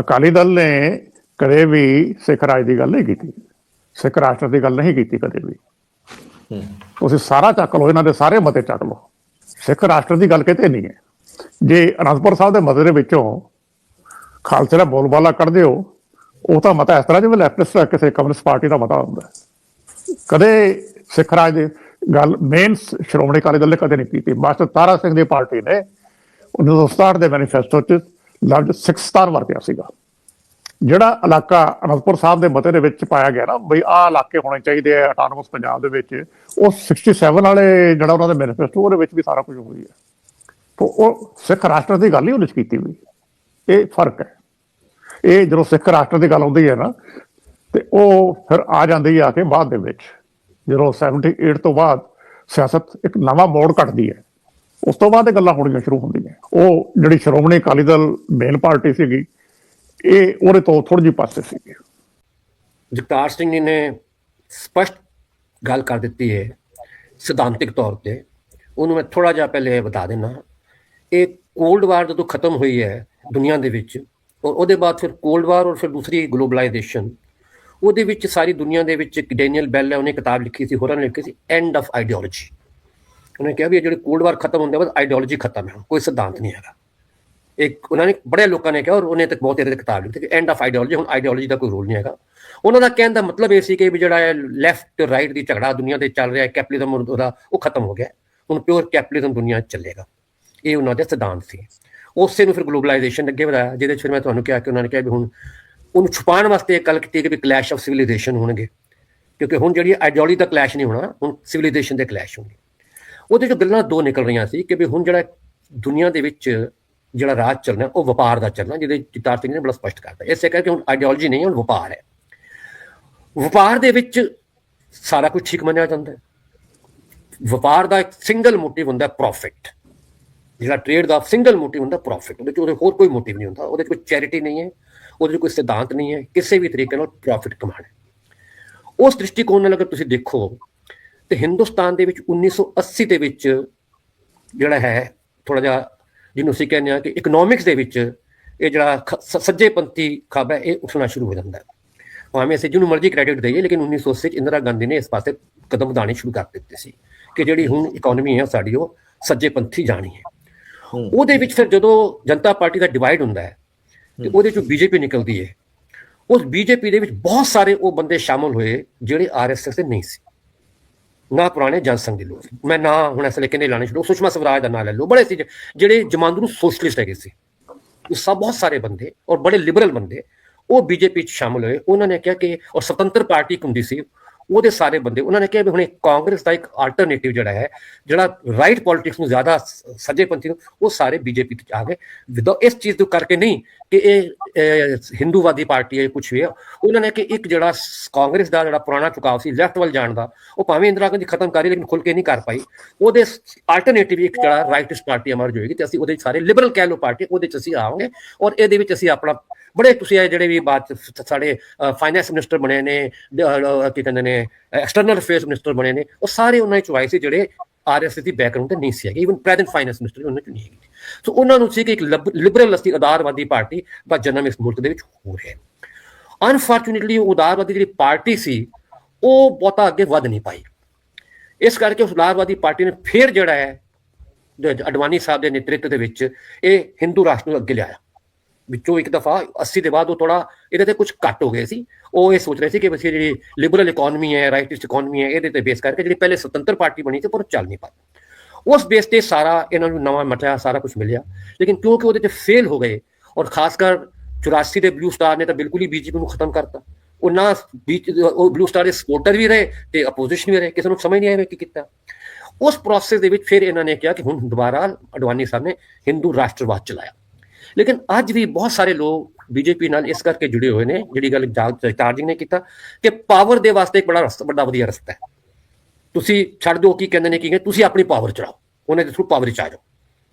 ਅਕਾਲੀ ਦਲ ਨੇ ਕਦੇ ਵੀ ਸਿੱਖ ਰਾਜ ਦੀ ਗੱਲ ਨਹੀਂ ਕੀਤੀ। ਸਿੱਖ ਰਾਸ਼ਟਰ ਦੀ ਗੱਲ ਨਹੀਂ ਕੀਤੀ ਕਦੇ ਵੀ। ਤੁਸੀਂ ਸਾਰਾ ਚੱਕ ਲਓ ਇਹਨਾਂ ਦੇ ਸਾਰੇ ਮਤੇ ਚੱਕ ਲਓ। ਸਿੱਖ ਰਾਸ਼ਟਰ ਦੀ ਗੱਲ ਕਿਤੇ ਨਹੀਂ ਹੈ। ਜੇ ਅਨੰਦਪੁਰ ਸਾਹਿਬ ਦੇ ਮਤੇ ਦੇ ਵਿੱਚੋਂ ਖਾਲਸੇ ਦਾ ਬੋਲਬਾਲਾ ਕੱਢਦੇ ਹੋ ਉਹ ਤਾਂ ਮਤਾ ਇਸ ਤਰ੍ਹਾਂ ਜਿਵੇਂ ਲੈਫਟਿਸਟ ਕਿਸੇ ਕਮਿਊਨਿਸਟ ਪਾਰਟੀ ਦਾ ਮਤਾ ਹੁੰਦਾ। ਕਦੇ ਸਿੱਖ ਰਾਜ ਦੀ ਗੱਲ ਮੇਨ ਸ਼੍ਰੋਮਣੀ ਅਕਾਲੀ ਦਲ ਨੇ ਕਦੇ ਨਹੀਂ ਕੀਤੀ। ਮਾਸਟਰ ਤਾਰਾ ਸਿੰਘ ਦੀ ਪਾਰਟੀ ਨੇ 1967 ਦੇ ਮੈਨੀਫੈਸਟੋ 'ਚ ਲਫ਼ਜ਼ ਸਿੱਖ ਸਟਾਰ ਵਰਤਿਆ ਸੀਗਾ। ਜਿਹੜਾ ਇਲਾਕਾ ਅਨੰਦਪੁਰ ਸਾਹਿਬ ਦੇ ਮਤੇ ਦੇ ਵਿੱਚ ਪਾਇਆ ਗਿਆ ਨਾ, ਬਈ ਆਹ ਇਲਾਕੇ ਹੋਣੇ ਚਾਹੀਦੇ ਆ ਆਟੋਨਮਸ ਪੰਜਾਬ ਦੇ ਵਿੱਚ, ਉਹ 67 ਵਾਲੇ ਜਿਹੜਾ ਉਹਨਾਂ ਦੇ ਮੈਨੀਫੈਸਟੋ ਉਹਦੇ ਵਿੱਚ ਵੀ ਸਾਰਾ ਕੁਝ ਹੋਈ ਹੈ। ਤਾਂ ਉਹ ਸਿੱਖ ਰਾਸ਼ਟਰ ਦੀ ਗੱਲ ਹੀ ਉਹਦੇ 'ਚ ਕੀਤੀ ਹੋਈ ਹੈ। ਇਹ ਫ਼ਰਕ ਹੈ। ਇਹ ਜਦੋਂ ਸਿੱਖ ਰਾਸ਼ਟਰ ਦੀ ਗੱਲ ਆਉਂਦੀ ਹੈ ਨਾ, ਤੇ ਉਹ ਫਿਰ ਆ ਜਾਂਦੀ ਆ ਕੇ ਬਾਅਦ ਦੇ ਵਿੱਚ। ਜਦੋਂ 78 ਤੋਂ ਬਾਅਦ ਸਿਆਸਤ ਇੱਕ ਨਵਾਂ ਮੋੜ ਕੱਟਦੀ ਹੈ। ਉਸ ਤੋਂ ਬਾਅਦ ਇਹ ਗੱਲਾਂ ਹੋਣੀਆਂ ਸ਼ੁਰੂ ਹੁੰਦੀਆਂ। ਉਹ ਜਿਹੜੀ ਸ਼੍ਰੋਮਣੀ ਅਕਾਲੀ ਦਲ ਮੇਨ ਪਾਰਟੀ ਸੀਗੀ, ਇਹ ਉਹਦੇ ਤੋਂ ਥੋੜੀ ਜਿਹੀ ਪਾਸੇ ਸੀਗੀ। ਜਗਤਾਰ ਸਿੰਘ ਜੀ ਨੇ ਸਪਸ਼ਟ ਗੱਲ ਕਰ ਦਿੱਤੀ ਹੈ ਸਿਧਾਂਤਿਕ ਤੌਰ ਤੇ। ਉਹਨੂੰ ਮੈਂ ਥੋੜਾ ਜਿਹਾ ਪਹਿਲੇ ਬਤਾ ਦੇਣਾ ਇਹ ਕੋਲਡ ਵਾਰ ਜਦੋਂ ਖਤਮ ਹੋਈ ਹੈ ਦੁਨੀਆ ਦੇ ਵਿੱਚ, ਔਰ ਉਹਦੇ ਬਾਅਦ ਫਿਰ ਕੋਲਡ ਵਾਰ ਔਰ ਫਿਰ ਦੂਸਰੀ ਗਲੋਬਲਾਈਜੇਸ਼ਨ ਉਹਦੇ ਵਿੱਚ ਸਾਰੀ ਦੁਨੀਆ ਦੇ ਵਿੱਚ ਇੱਕ ਡੈਨੀਅਲ ਬੈਲ ਹੈ, ਉਹਨੇ ਕਿਤਾਬ ਲਿਖੀ ਸੀ, ਹੋਰਾਂ ਨੇ ਲਿਖੀ ਸੀ ਐਂਡ ਆਫ ਆਈਡੀਓਲੋਜੀ ਉਹਨੇ ਕਿਹਾ ਵੀ ਇਹ ਜਿਹੜੇ ਕੋਲਡ ਵਾਰ ਖਤਮ ਹੁੰਦੇ ਬਾਅਦ ਆਈਡੀਓਲੋਜੀ ਖਤਮ ਹੈ ਕੋਈ ਸਿਧਾਂਤ ਨਹੀਂ ਹੈਗਾ। ਇੱਕ ਉਹਨਾਂ ਨੇ, ਬੜੇ ਲੋਕਾਂ ਨੇ ਕਿਹਾ ਔਰ ਉਹਨੇ ਤੱਕ ਬਹੁਤ ਇਹਦੇ ਕਿਤਾਬ ਲਿਖੀ ਕਿ ਐਂਡ ਆਫ ਆਈਡੀਓਲੋਜੀ ਹੁਣ ਆਈਡੀਓਲੋਜੀ ਦਾ ਕੋਈ ਰੋਲ ਨਹੀਂ ਹੈਗਾ। ਉਹਨਾਂ ਦਾ ਕਹਿਣ ਦਾ ਮਤਲਬ ਇਹ ਸੀ ਕਿ ਵੀ ਜਿਹੜਾ ਹੈ ਲੈਫਟ ਰਾਈਟ ਦੀ ਝਗੜਾ ਦੁਨੀਆ ਤੇ ਚੱਲ ਰਿਹਾ ਹੈ ਕੈਪੀਟਲਿਜ਼ਮ ਉਹਦਾ, ਉਹ ਖਤਮ ਹੋ ਗਿਆ। ਹੁਣ ਪਿਓਰ ਕੈਪੀਟਲਿਜ਼ਮ ਦੁਨੀਆ 'ਚ ਚੱਲੇਗਾ। ਇਹ ਉਹਨਾਂ ਦੇ ਸਿਧਾਂਤ ਸੀ। ਉਸੇ ਨੂੰ ਫਿਰ ਗਲੋਬਲਾਈਜੇਸ਼ਨ ਅੱਗੇ ਵਧਾਇਆ, ਜਿਹਦੇ 'ਚ ਫਿਰ ਮੈਂ ਤੁਹਾਨੂੰ ਕਿਹਾ ਕਿ ਉਹਨਾਂ ਨੇ ਕਿਹਾ ਵੀ ਹੁਣ ਉਹਨੂੰ ਛੁਪਾਉਣ ਵਾਸਤੇ ਇਹ ਗੱਲ ਕੀਤੀ ਕਿ ਵੀ ਕਲੈਸ਼ ਆਫ ਸਿਵਲਾਈਜੇਸ਼ਨ ਹੋਣਗੇ। ਕਿਉਂਕਿ ਹੁਣ ਜਿਹੜੀ ਆਈਡੀਓਲੋਜੀ ਦਾ ਕਲੈਸ਼ ਨਹੀਂ ਹੋਣਾ, ਹੁਣ ਸਿਵਲਾਈਜੇਸ਼ਨ ਦੇ ਕਲੈਸ਼ ਹੋਣਗੇ। ਉਹਦੇ ਚੋਂ ਗੱਲਾਂ ਦੋ ਨਿਕਲ ਰਹੀਆਂ ਸੀ ਕਿ ਵੀ ਹੁਣ ਜਿਹੜਾ ਦੁਨੀਆ ਦੇ ਵਿੱਚ ਜਿਹੜਾ ਰਾਜ ਚੱਲਣਾ, ਉਹ ਵਪਾਰ ਦਾ ਚੱਲਣਾ, ਜਿਹਦੇ ਜਿਤਾਰ ਸਿੰਘ ਨੇ ਬੜਾ ਸਪਸ਼ਟ ਕਰਤਾ। ਇਸੇ ਕਰਕੇ ਹੁਣ ਆਈਡੀਓਲੋਜੀ ਨਹੀਂ, ਹੁਣ ਵਪਾਰ ਹੈ। ਵਪਾਰ ਦੇ ਵਿੱਚ ਸਾਰਾ ਕੁਝ ਠੀਕ ਮੰਨਿਆ ਜਾਂਦਾ ਹੈ। ਵਪਾਰ ਦਾ ਇੱਕ ਸਿੰਗਲ ਮੋਟਿਵ ਹੁੰਦਾ ਪ੍ਰੋਫਿਟ ਜਿਹੜਾ ਟ੍ਰੇਡ ਦਾ ਸਿੰਗਲ ਮੋਟਿਵ ਹੁੰਦਾ ਪ੍ਰੋਫਿਟ ਉਹਦੇ ਚ ਉਹਦੇ ਹੋਰ ਕੋਈ ਮੋਟਿਵ ਨਹੀਂ ਹੁੰਦਾ। ਉਹਦੇ 'ਚ ਕੋਈ ਚੈਰਿਟੀ ਨਹੀਂ ਹੈ। ਉਹਦੇ 'ਚ ਕੋਈ ਸਿਧਾਂਤ ਨਹੀਂ ਹੈ। ਕਿਸੇ ਵੀ ਤਰੀਕੇ ਨਾਲ ਪ੍ਰੋਫਿਟ ਕਮਾਣਾ ਉਸ ਦ੍ਰਿਸ਼ਟੀਕੋਣ ਨਾਲ ਅਗਰ ਤੁਸੀਂ ਦੇਖੋ ਤੇ ਹਿੰਦੁਸਤਾਨ ਦੇ ਵਿੱਚ 1980 ਦੇ ਵਿੱਚ ਜਿਹੜਾ ਹੈ ਥੋੜਾ ਜਿਹਾ ਜਿਹਨੂੰ ਅਸੀਂ ਕਹਿੰਦੇ ਆ ਕਿ ਇਕਨੋਮਿਕਸ ਦੇ ਵਿੱਚ ਇਹ ਜਿਹੜਾ ਖ- ਸ- ਸੱਜੇਪੰਥੀ ਖਬ ਹੈ ਇਹ ਉੱਠਣਾ ਸ਼ੁਰੂ ਹੋ ਜਾਂਦਾ ਹੈ। ਭਾਵੇਂ ਅਸੀਂ ਜਿਹਨੂੰ ਮਰਜ਼ੀ ਕ੍ਰੈਡਿਟ ਦਈਏ ਲੇਕਿਨ 1980 ਚ ਇੰਦਰਾ ਗਾਂਧੀ ਨੇ ਇਸ ਪਾਸੇ ਕਦਮ ਵਧਾਉਣੇ ਸ਼ੁਰੂ ਕਰ ਦਿੱਤੇ ਸੀ ਕਿ ਜਿਹੜੀ ਹੁਣ ਇਕਨੋਮੀ ਹੈ ਸਾਡੀ ਉਹ ਸੱਜੇਪੰਥੀ ਜਾਣੀ ਹੈ। ਉਹਦੇ ਵਿੱਚ ਫਿਰ ਜਦੋਂ ਜਨਤਾ ਪਾਰਟੀ ਦਾ ਡਿਵਾਈਡ ਹੁੰਦਾ ਹੈ ਤੇ ਉਹਦੇ ਚੋਂ ਬੀਜੇਪੀ ਨਿਕਲਦੀ ਹੈ ਉਸ ਬੀਜੇਪੀ ਦੇ ਵਿੱਚ ਬਹੁਤ ਸਾਰੇ ਉਹ ਬੰਦੇ ਸ਼ਾਮਲ ਹੋਏ ਜਿਹੜੇ ਆਰਐਸਐਸ ਦੇ ਨਹੀਂ ਸੀ। ਨਾ ਪੁਰਾਣੇ ਜਨਸੰਘ ਦੇ ਲੋਕ ਸੀ। ਮੈਂ ਨਾ ਹੁਣ ਇਸ ਲਈ ਕਹਿੰਦੇ ਲਾਣੇ ਛੱਡੋ, ਸੁਸ਼ਮਾ ਸਵਰਾਜ ਦਾ ਨਾਂ ਲੈ ਲਓ। ਬੜੇ ਸੀ ਜ- ਜਿਹੜੇ ਜਮਾਂਦਰੂ ਸੋਸ਼ਲਿਸਟ ਹੈਗੇ ਸੀ। ਉਹ ਸਭ ਬਹੁਤ ਸਾਰੇ ਬੰਦੇ ਔਰ ਬੜੇ ਲਿਬਰਲ ਬੰਦੇ। ਉਹ ਬੀਜੇਪੀ ਚ ਸ਼ਾਮਲ ਹੋਏ। ਉਹਨਾਂ ਨੇ ਕਿਹਾ ਕਿ ਔਰ ਸੁਤੰਤਰ ਪਾਰਟੀ ਇੱਕ ਹੁੰਦੀ ਸੀ। ਉਹਦੇ ਸਾਰੇ ਬੰਦੇ, ਉਹਨਾਂ ਨੇ ਕਿਹਾ ਵੀ ਹੁਣ ਕਾਂਗਰਸ ਦਾ ਇੱਕ ਆਲਟਰਨੇਟਿਵ ਜਿਹੜਾ ਹੈ, ਜਿਹੜਾ ਰਾਈਟ ਪੋਲਿਟਿਕਸ ਨੂੰ ਜ਼ਿਆਦਾ ਸ- ਸੱਜੇਪੰਥੀ ਨੂੰ, ਉਹ ਸਾਰੇ ਬੀਜੇਪੀ ਤੇ ਆ ਗਏ। ਵਿਦੋ ਇਸ ਚੀਜ਼ ਤੋਂ ਕਰਕੇ ਨਹੀਂ ਕਿ ਇਹ ਹਿੰਦੂਵਾਦੀ ਪਾਰਟੀ ਹੈ ਕੁਝ ਵੀ ਹੈ, ਉਹਨਾਂ ਨੇ ਕਿ ਇੱਕ ਜਿਹੜਾ ਕਾਂਗਰਸ ਦਾ ਜਿਹੜਾ ਪੁਰਾਣਾ ਚੁਕਾਵ ਸੀ ਲੈਫਟ ਵੱਲ ਜਾਣ ਦਾ, ਉਹ ਭਾਵੇਂ ਇੰਦਰਾ ਗਾਂਧੀ ਖਤਮ ਕਰੀ ਲੇਕਿਨ ਖੁੱਲ ਕੇ ਨਹੀਂ ਕਰ ਪਾਈ। ਉਹਦੇ ਆਲਟਰਨੇਟਿਵ ਇੱਕ ਜਿਹੜਾ ਰਾਈਟਿਸਟ ਪਾਰਟੀ ਅਮਰਜ ਹੋਏਗੀ ਤੇ ਅਸੀਂ ਉਹਦੇ ਸਾਰੇ ਲਿਬਰਲ ਕਹਿ ਲਓ ਪਾਰਟੀ, ਉਹਦੇ ਚ ਅਸੀਂ ਆਵਾਂਗੇ ਔਰ ਇਹਦੇ ਵਿੱਚ ਅਸੀਂ ਆਪਣਾ ਬੜੇ ਤੁਸੀਂ ਇਹ ਜਿਹੜੇ ਵੀ ਬਾਤ ਸਾਡੇ ਫਾਈਨੈਂਸ ਮਿਨਿਸਟਰ ਬਣੇ ਨੇ ਕੀ ਕਹਿੰਦੇ ਨੇ ਐਕਸਟਰਨਲ ਅਫੇਅਰਸ ਮਿਨਿਸਟਰ ਬਣੇ ਨੇ, ਉਹ ਸਾਰੇ ਉਹਨਾਂ ਚ ਆਏ ਸੀ ਜਿਹੜੇ ਆਰਐਸਐਸ ਦੀ ਬੈਕਗ੍ਰਾਉਂਡ ਤੇ ਨਹੀਂ ਸੀ ਹੈਗੇ ਇਵਨ ਪ੍ਰੈਜ਼ੈਂਟ ਫਾਈਨੈਂਸ ਮਿਨਿਸਟਰ ਉਹਨਾਂ ਚ ਨਹੀਂ ਹੈਗੀ। ਸੋ ਉਹਨਾਂ ਨੂੰ ਸੀ ਕਿ ਇੱਕ ਲਿਬਰਲ ਅਸੀਂ ਉਦਾਰਵਾਦੀ ਪਾਰਟੀ ਦਾ ਜਨਮ ਇਸ ਮੁਲਕ ਦੇ ਵਿੱਚ ਹੋ। ਰਿਹਾ ਅਨਫੋਰਚੂਨੇਟਲੀ ਉਹ ਉਦਾਰਵਾਦੀ ਜਿਹੜੀ ਪਾਰਟੀ ਸੀ, ਉਹ ਬਹੁਤਾ ਅੱਗੇ ਵਧ ਨਹੀਂ ਪਾਈ। ਇਸ ਕਰਕੇ ਉਸ ਉਦਾਰਵਾਦੀ ਪਾਰਟੀ ਨੇ ਫਿਰ ਜਿਹੜਾ ਹੈ ਅਡਵਾਨੀ ਸਾਹਿਬ ਦੇ ਨੇਤਰਤਵ ਦੇ ਵਿੱਚ ਇਹ ਹਿੰਦੂ ਰਾਸ਼ਟਰ ਨੂੰ ਅੱਗੇ ਲਿਆਇਆ। ਵਿੱਚੋਂ ਇੱਕ ਦਫਾ 80 ਦੇ ਬਾਅਦ ਉਹ ਥੋੜਾ ਇਹਦੇ ਤੇ ਕੁਝ ਘੱਟ ਹੋ ਗਏ ਸੀ। ਉਹ ਇਹ ਸੋਚ ਰਹੇ ਸੀ ਕਿ ਬਸ ਇਹ ਜਿਹੜੀ ਲਿਬਰਲ ਇਕਨੋਮੀ ਹੈ ਰਾਈਟਿਸਟ ਇਕਨੋਮੀ ਹੈ, ਇਹਦੇ ਤੇ ਬੇਸ ਕਰਕੇ ਜਿਹੜੀ ਪਹਿਲੇ ਸੁਤੰਤਰ ਪਾਰਟੀ ਬਣੀ ਸੀ ਪਰ ਚੱਲ ਨਹੀਂ ਪਾਈ। ਉਸ ਬੇਸ ਤੇ ਸਾਰਾ ਇਹਨਾਂ ਨੂੰ ਨਵਾਂ ਮਟਿਆ ਸਾਰਾ ਕੁਝ ਮਿਲਿਆ। ਲੇਕਿਨ ਕਿਉਂਕਿ ਉਹਦੇ ਤੇ ਫੇਲ ਹੋ ਗਏ ਔਰ ਖਾਸ ਕਰ 84 ਦੇ ਬਲੂ ਸਟਾਰ ਨੇ ਤਾਂ ਬਿਲਕੁਲ ਹੀ ਬੀਜੇਪੀ ਨੂੰ ਖਤਮ ਕਰਤਾ। ਉਹ ਨਾ ਬੀਚ ਉਹ ਬਲੂ ਸਟਾਰ ਦੇ ਸਪੋਰਟਰ ਵੀ ਰਹੇ ਤੇ ਆਪੋਜੀਸ਼ਨ ਵੀ ਰਹੇ, ਕਿਸੇ ਨੂੰ ਸਮਝ ਨਹੀਂ ਆਇਆ ਕਿ ਕੀਤਾ। ਉਸ ਪ੍ਰੋਸੈਸ ਦੇ ਵਿੱਚ ਫਿਰ ਇਹਨਾਂ ਨੇ ਕਿਹਾ ਕਿ ਹੁਣ ਦੁਬਾਰਾ ਅਡਵਾਨੀ ਸਾਹਿਬ ਨੇ ਹਿੰਦੂ ਰਾਸ਼ਟਰਵਾਦ ਚਲਾਇਆ। ਲੇਕਿਨ ਅੱਜ ਵੀ ਬਹੁਤ ਸਾਰੇ ਲੋਕ ਬੀਜੇਪੀ ਨਾਲ ਇਸ ਕਰਕੇ ਜੁੜੇ ਹੋਏ ਨੇ, ਜਿਹੜੀ ਗੱਲ ਚਾਰਜਿੰਗ ਨੇ ਕੀਤਾ, ਕਿ ਪਾਵਰ ਦੇ ਵਾਸਤੇ ਇੱਕ ਬੜਾ ਰਸਤਾ ਬੜਾ ਵਧੀਆ ਰਸਤਾ ਹੈ। ਤੁਸੀਂ ਛੱਡ ਦਿਓ, ਕੀ ਕਹਿੰਦੇ ਨੇ, ਕੀ ਕਹਿੰਦੇ, ਤੁਸੀਂ ਆਪਣੀ ਪਾਵਰ ਚਲਾਓ, ਉਹਨਾਂ ਦੇ ਥਰੂ ਪਾਵਰ ਚ ਆ ਜਾਓ।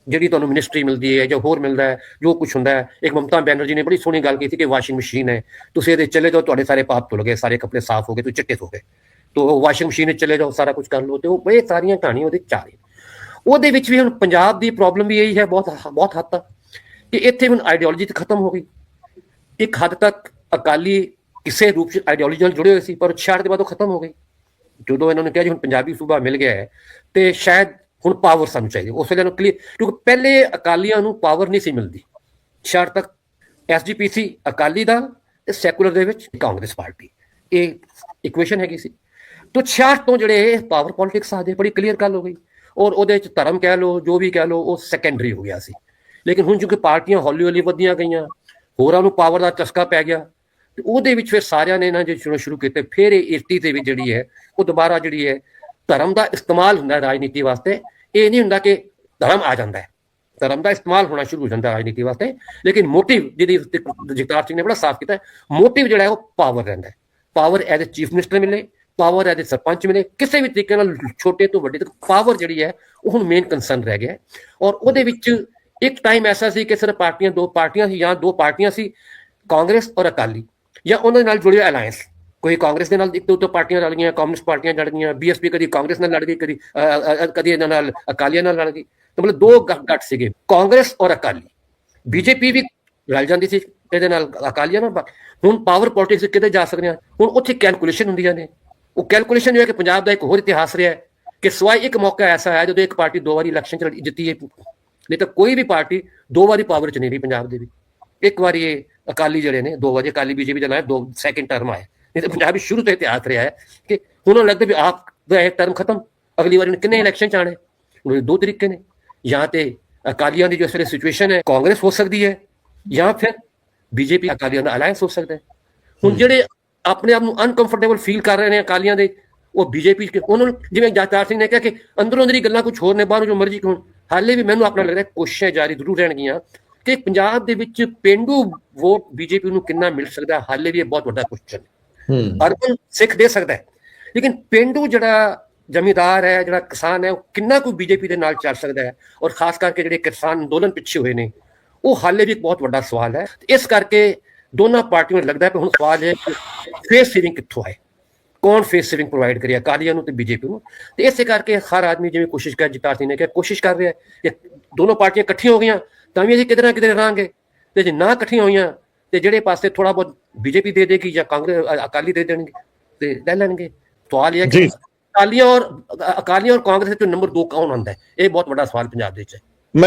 ਜਿਹੜੀ ਤੁਹਾਨੂੰ ਮਿਨਿਸਟਰੀ ਮਿਲਦੀ ਹੈ ਜਾਂ ਹੋਰ ਮਿਲਦਾ ਹੈ, ਜੋ ਕੁਝ ਹੁੰਦਾ ਹੈ, ਇੱਕ ਮਮਤਾ ਬੈਨਰਜੀ ਨੇ ਬੜੀ ਸੋਹਣੀ ਗੱਲ ਕੀਤੀ ਕਿ ਵਾਸ਼ਿੰਗ ਮਸ਼ੀਨ ਹੈ, ਤੁਸੀਂ ਇਹਦੇ ਚਲੇ ਜਾਓ, ਤੁਹਾਡੇ ਸਾਰੇ ਪਾਪ ਧੁਲ ਗਏ, ਸਾਰੇ ਕੱਪੜੇ ਸਾਫ਼ ਹੋ ਗਏ, ਤੁਸੀਂ ਚਿੱਟੇ ਹੋ ਗਏ। ਤੋ ਵਾਸ਼ਿੰਗ ਮਸ਼ੀਨ ਵਿੱਚ ਚਲੇ ਜਾਓ, ਸਾਰਾ ਕੁਝ ਕਰ ਲਓ ਤੇ ਉਹ ਇਹ ਸਾਰੀਆਂ ਕਹਾਣੀਆਂ ਉਹਦੇ ਚ ਆ ਰਹੀਆਂ ਉਹਦੇ ਵਿੱਚ ਵੀ ਹੁਣ ਪੰਜਾਬ ਦੀ ਪ੍ਰੋਬਲਮ ਵੀ ਇਹੀ ਹੈ, ਬਹੁਤ ਬਹੁਤ ਹੱਦ ਤੱਕ। ਕਿ ਇੱਥੇ ਹੁਣ ਆਈਡੀਓਲੋਜੀ ਤੇ ਖਤਮ ਹੋ ਗਈ। ਇੱਕ ਹੱਦ ਤੱਕ ਅਕਾਲੀ ਕਿਸੇ ਰੂਪ ਚ ਆਈਡੀਓਲੋਜੀ ਨਾਲ ਜੁੜੇ ਹੋਏ ਸੀ, ਪਰ 66 ਦੇ ਬਾਅਦ ਉਹ ਖਤਮ ਹੋ ਗਈ। ਜਦੋਂ ਇਹਨਾਂ ਨੇ ਕਿਹਾ ਜੀ ਹੁਣ ਪੰਜਾਬੀ ਸੂਬਾ ਮਿਲ ਗਿਆ ਹੈ, ਤੇ ਸ਼ਾਇਦ ਹੁਣ ਪਾਵਰ ਸਾਨੂੰ ਚਾਹੀਦੀ ਉਸ ਵੇਲੇ ਨੂੰ ਕਲੀਅਰ ਕਿਉਂਕਿ ਪਹਿਲੇ ਅਕਾਲੀਆਂ ਨੂੰ ਪਾਵਰ ਨਹੀਂ ਸੀ ਮਿਲਦੀ। 66 ਤੱਕ ਐਸਜੀਪੀਸੀ ਅਕਾਲੀ ਦਲ ਤੇ ਸੈਕੂਲਰ ਦੇ ਵਿੱਚ ਕਾਂਗਰਸ ਪਾਰਟੀ। ਇਹ ਇਕੁਏਸ਼ਨ ਹੈਗੀ ਸੀ। ਤੋਂ 66 ਤੋਂ ਜਿਹੜੇ ਪਾਵਰ ਪੋਲਿਟਿਕਸ ਆ ਗਏ ਬੜੀ ਕਲੀਅਰ ਗੱਲ ਹੋ ਗਈ। ਔਰ ਉਹਦੇ ਚ ਧਰਮ ਕਹਿ ਲਓ, ਜੋ ਵੀ ਕਹਿ ਲਓ, ਉਹ ਸੈਕੰਡਰੀ ਹੋ ਗਿਆ ਸੀ। ਲੇਕਿਨ ਹੁਣ ਕਿਉਂਕਿ ਪਾਰਟੀਆਂ ਹੌਲੀ ਹੌਲੀ ਵਧੀਆਂ ਗਈਆਂ, ਹੋਰਾਂ ਨੂੰ ਪਾਵਰ ਦਾ ਚਸਕਾ ਪੈ ਗਿਆ, ਤੇ ਉਹਦੇ ਵਿੱਚ ਫਿਰ ਸਾਰਿਆਂ ਨੇ ਨਾ ਜੇ ਸ਼ੁਰੂ ਸ਼ੁਰੂ ਕੀਤੇ, ਫਿਰ ਇਹ 80 ਦੇ ਵਿੱਚ ਜਿਹੜੀ ਹੈ, ਉਹ ਦੁਬਾਰਾ ਜਿਹੜੀ ਹੈ, ਧਰਮ ਦਾ ਇਸਤੇਮਾਲ ਹੁੰਦਾ ਰਾਜਨੀਤੀ ਵਾਸਤੇ, ਇਹ ਨਹੀਂ ਹੁੰਦਾ ਕਿ ਧਰਮ ਆ ਜਾਂਦਾ ਹੈ। ਧਰਮ ਦਾ ਇਸਤੇਮਾਲ ਹੋਣਾ ਸ਼ੁਰੂ ਹੋ ਜਾਂਦਾ ਰਾਜਨੀਤੀ ਵਾਸਤੇ, ਲੇਕਿਨ ਮੋਟਿਵ ਜਿਹਦੀ ਜਗਤਾਰ ਸਿੰਘ ਨੇ ਬੜਾ ਸਾਫ਼ ਕੀਤਾ ਮੋਟਿਵ ਜਿਹੜਾ ਹੈ ਉਹ ਪਾਵਰ ਰਹਿੰਦਾ ਹੈ। Power as a chief minister ਮਿਲੇ ਪਾਵਰ ਐਜ਼ ਅ ਸਰਪੰਚ ਮਿਲੇ, ਕਿਸੇ ਵੀ ਤਰੀਕੇ ਨਾਲ ਛੋਟੇ ਤੋਂ ਵੱਡੇ ਤੱਕ ਪਾਵਰ ਜਿਹੜੀ ਹੈ, ਉਹ ਹੁਣ ਮੇਨ ਕੰਸਰਨ ਰਹਿ ਗਿਆ ਔਰ ਉਹਦੇ ਵਿੱਚ ਇੱਕ ਟਾਈਮ ਐਸਾ ਸੀ ਕਿ ਸਿਰਫ ਪਾਰਟੀਆਂ, ਦੋ ਪਾਰਟੀਆਂ ਸੀ ਜਾਂ ਦੋ ਪਾਰਟੀਆਂ ਸੀ, ਕਾਂਗਰਸ ਔਰ ਅਕਾਲੀ, ਜਾਂ ਉਹਨਾਂ ਦੇ ਨਾਲ ਜੁੜਿਆ ਅਲਾਈਅੰਸ ਕੋਈ ਕਾਂਗਰਸ ਦੇ ਨਾਲ ਇੱਕ ਦੋ ਦੋ ਪਾਰਟੀਆਂ ਲੜ ਗਈਆਂ ਕਮਿਊਨਿਸਟ ਪਾਰਟੀਆਂ ਲੜ ਗਈਆਂ ਬੀਐਸਪੀ ਕਦੀ ਕਾਂਗਰਸ ਨਾਲ ਲੜ ਗਈ, ਕਦੀ ਕਦੀ ਇਹਨਾਂ ਨਾਲ ਅਕਾਲੀਆਂ ਨਾਲ ਲੜ ਗਈ। ਤਾਂ ਮਤਲਬ ਦੋ ਗ- ਗੱਠ ਸੀਗੇ, ਕਾਂਗਰਸ ਔਰ ਅਕਾਲੀ। ਬੀਜੇਪੀ ਵੀ ਰਲ ਜਾਂਦੀ ਸੀ ਇਹਦੇ ਨਾਲ, ਅਕਾਲੀਆਂ ਨਾਲ ਹੁਣ ਪਾਵਰ ਪੋਲਿਟਿਕਸ ਕਿਤੇ ਜਾ ਸਕਦੇ ਆ ਹੁਣ ਉੱਥੇ ਕੈਲਕੂਲੇਸ਼ਨ ਹੁੰਦੀਆਂ ਨੇ। ਉਹ ਕੈਲਕੂਲੇਸ਼ਨ ਜੋ ਹੈ ਕਿ ਪੰਜਾਬ ਦਾ ਇੱਕ ਹੋਰ ਇਤਿਹਾਸ ਰਿਹਾ ਹੈ ਕਿ ਸਵਾਈ ਇੱਕ ਮੌਕਾ ਐਸਾ ਹੈ ਜਦੋਂ ਇੱਕ ਪਾਰਟੀ ਦੋ ਵਾਰੀ ਇਲੈਕਸ਼ਨ ਚ ਜਿੱਤੀ ਹੈ ਨਹੀਂ ਤਾਂ ਕੋਈ ਵੀ ਪਾਰਟੀ ਦੋ ਵਾਰੀ ਪਾਵਰ ਚ ਨਹੀਂ ਰਹੀ ਪੰਜਾਬ ਦੇ ਵਿੱਚ ਇੱਕ ਵਾਰੀ ਇਹ ਅਕਾਲੀ ਜਿਹੜੇ ਨੇ ਦੋ ਵਾਰੀ ਅਕਾਲੀ ਬੀਜੇਪੀ ਦਾ ਨਾਲ ਦੋ ਸੈਕਿੰਡ ਟਰਮ ਆਇਆ। ਨਹੀਂ ਤਾਂ ਪੰਜਾਬ ਸ਼ੁਰੂ ਤੋਂ ਇਤਿਹਾਸ ਰਿਹਾ ਹੈ ਕਿ ਹੁਣ ਉਹਨੂੰ ਲੱਗਦਾ ਵੀ ਆਪ ਦਾ ਇੱਕ ਟਰਮ ਖਤਮ ਅਗਲੀ ਵਾਰੀ ਕਿੰਨੇ ਇਲੈਕਸ਼ਨ ਚ ਆਣੇ ਉਹਦੇ ਦੋ ਤਰੀਕੇ ਨੇ। ਜਾਂ ਤੇ ਅਕਾਲੀਆਂ ਦੀ ਜੋ ਇਸ ਵੇਲੇ ਸਿਚੁਏਸ਼ਨ ਹੈ ਕਾਂਗਰਸ ਹੋ ਸਕਦੀ ਹੈ ਜਾਂ ਫਿਰ ਬੀਜੇਪੀ ਅਕਾਲੀਆਂ ਦਾ ਅਲਾਈਅੰਸ ਹੋ ਸਕਦਾ ਹੈ। ਹੁਣ ਜਿਹੜੇ ਆਪਣੇ ਆਪ ਨੂੰ ਅਨਕੰਫਰਟੇਬਲ ਫੀਲ ਕਰ ਰਹੇ ਨੇ ਅਕਾਲੀਆਂ ਦੇ ਉਹ ਬੀਜੇਪੀ ਉਹਨਾਂ ਨੂੰ ਜਿਵੇਂ ਜਗਤਾਰ ਸਿੰਘ ਨੇ ਕਿਹਾ ਕਿ ਅੰਦਰੋਂ ਅੰਦਰੀ ਗੱਲਾਂ ਕੁਝ ਹੋਰ ਨੇ ਬਾਹਰੋਂ ਜੋ ਮਰਜ਼ੀ ਹੋਣ ਹਾਲੇ ਵੀ ਮੈਨੂੰ ਆਪਣਾ ਲੱਗਦਾ ਕੋਸ਼ਿਸ਼ਾਂ ਜਾਰੀ ਜ਼ਰੂਰ ਰਹਿਣਗੀਆਂ ਕਿ ਪੰਜਾਬ ਦੇ ਵਿੱਚ ਪਿੰਡੂ ਵੋਟ ਬੀਜੇਪੀ ਨੂੰ ਕਿੰਨਾ ਮਿਲ ਸਕਦਾ ਹਾਲੇ ਵੀ ਇਹ ਬਹੁਤ ਵੱਡਾ ਕੁਐਸਚਨ ਹੈ। ਅਰਬਨ ਸਿੱਖ ਦੇ ਸਕਦਾ ਹੈ। ਲੇਕਿਨ ਪਿੰਡੂ ਜਿਹੜਾ ਜ਼ਮੀਂਦਾਰ ਹੈ ਜਿਹੜਾ ਕਿਸਾਨ ਹੈ ਉਹ ਕਿੰਨਾ ਕੁ ਬੀਜੇਪੀ ਦੇ ਨਾਲ ਚੱਲ ਸਕਦਾ ਹੈ? ਔਰ ਖਾਸ ਕਰਕੇ ਜਿਹੜੇ ਕਿਸਾਨ ਅੰਦੋਲਨ ਪਿੱਛੇ ਹੋਏ ਨੇ ਉਹ ਹਾਲੇ ਵੀ ਇੱਕ ਬਹੁਤ ਵੱਡਾ ਸਵਾਲ ਹੈ। ਇਸ ਕਰਕੇ ਦੋਨਾਂ ਪਾਰਟੀਆਂ ਨੂੰ ਲੱਗਦਾ ਹੈ ਕਿ ਹੁਣ ਸਵਾਲ ਹੈ ਕਿ ਫੇਸ ਸੇਵਿੰਗ ਕਿੱਥੋਂ ਆਏ? ਕੌਣ ਫੇਸ ਸੇਵਿੰਗ ਪ੍ਰੋਵਾਈਡ ਕਰੇ ਅਕਾਲੀਆਂ ਨੂੰ ਤੇ ਬੀਜੇਪੀ ਨੂੰ? ਤੇ ਇਸੇ ਕਰਕੇ ਹਰ ਆਦਮੀ ਜਿਵੇਂ ਕੋਸ਼ਿਸ਼ ਕਰ ਜਿਤਾਰ ਸਿੰਘ ਨੇ ਕਿਹਾ ਕੋਸ਼ਿਸ਼ ਕਰ ਰਿਹਾ ਹੈ ਕਿ ਦੋਨੋਂ ਪਾਰਟੀਆਂ ਇਕੱਠੀਆਂ ਹੋ ਗਈਆਂ ਤਾਂ ਵੀ ਅਸੀਂ ਕਿਤੇ ਨਾ ਕਿਤੇ ਰਹਾਂਗੇ। ਤੇ ਜੇ ਨਾ ਇਕੱਠੀਆਂ ਹੋਈਆਂ ਤੇ ਜਿਹੜੇ ਪਾਸੇ ਥੋੜਾ ਬਹੁਤ ਬੀਜੇਪੀ ਦੇ ਦੇਗੀ ਜਾਂ ਕਾਂਗਰਸ ਅਕਾਲੀ ਦੇ ਦੇਣਗੇ ਤੇ ਲੈ ਲੈਣਗੇ। ਸਵਾਲ ਇਹ ਹੈ ਕਿ। ਅਕਾਲੀਆਂ ਔਰ ਅਕਾਲੀਆਂ ਔਰ ਕਾਂਗਰਸ ਵਿੱਚ ਨੰਬਰ 2 ਕੌਣ ਆਉਂਦਾ ਹੈ? ਇਹ ਬਹੁਤ ਵੱਡਾ ਸਵਾਲ ਪੰਜਾਬ ਦੇ ਵਿੱਚ ਹੈ।